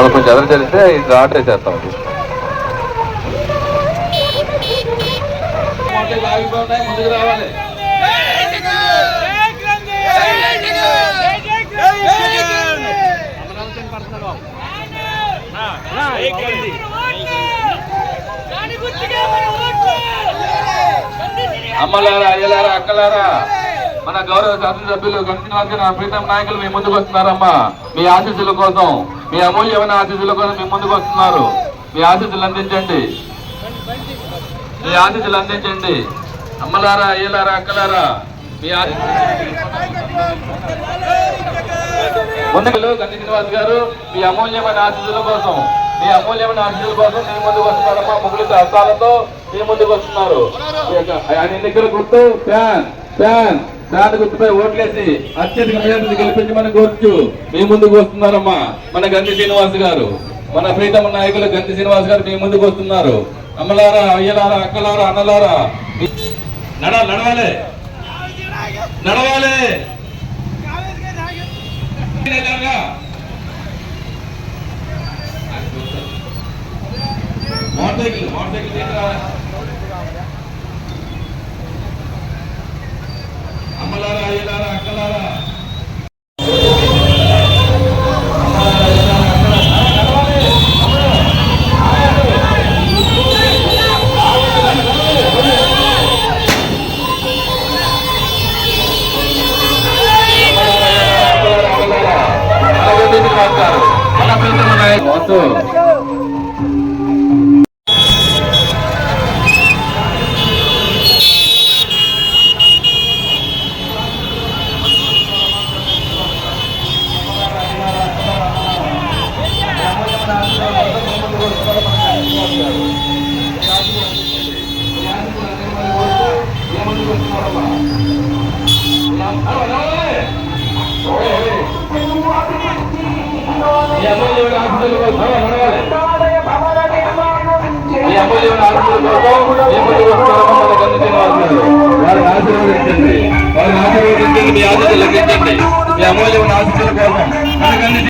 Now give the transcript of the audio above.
వాళ్ళు కొంచెం ఎదురు జరిగితే ఇది ఆర్డర్ చేస్తాం ముందుకు అమ్మలారా అయ్యలారా అక్కలారా. మన గౌరవ శాసనసభ్యులు గారు ప్రీతం నాయకులు మీ ముందుకు వస్తున్నారమ్మా. మీ ఆశీస్సుల కోసం మీ అమూల్యమైన ఆశీస్సుల కోసం మీ ముందుకు వస్తున్నారు. మీ ఆశీస్సులు అందించండి. మీ ఆశీస్సులు అందించండి. అమ్మలారా అయ్యలారా అక్కలారా మీ ముందుకు గండి శ్రీనివాస్ గారు. మీ అమూల్యమైన ఆశీస్సుల కోసం మీ అమూల్యమైన ఆశీస్సుల కోసం మీ ముందుకు వస్తున్నారమ్మా. ముగ్గురు హస్తాలతో మీ ముందుకు వస్తున్నారు. ఆయన ఎన్నికల గుర్తు ఫ్యాన్ ఫ్యాన్. ఫ్యాన్ గుర్తుపై ఓట్లేసి అత్యధిక మెజార్టీ గెలిపించమని కోరుచు. మీ ముందుకు వస్తున్నారమ్మా మన గంది శ్రీనివాస్ గారు. మన ప్రీతమ నాయకులు గంధి శ్రీనివాస్ గారు మీ ముందుకు వస్తున్నారు. అమ్మలారా అయ్యలారా అక్కలారా అన్నలారా. నడ నడవాలి. నడవాలి. Motorcycle motorcycle Allah వారిని ఆశీర్వదించండి వారిని ఆశీర్వదించండి మీ ఆశలు లెక్కించండి మీ అమూల్యమైన ఆశీస్సుల కోసం మనకు గంధ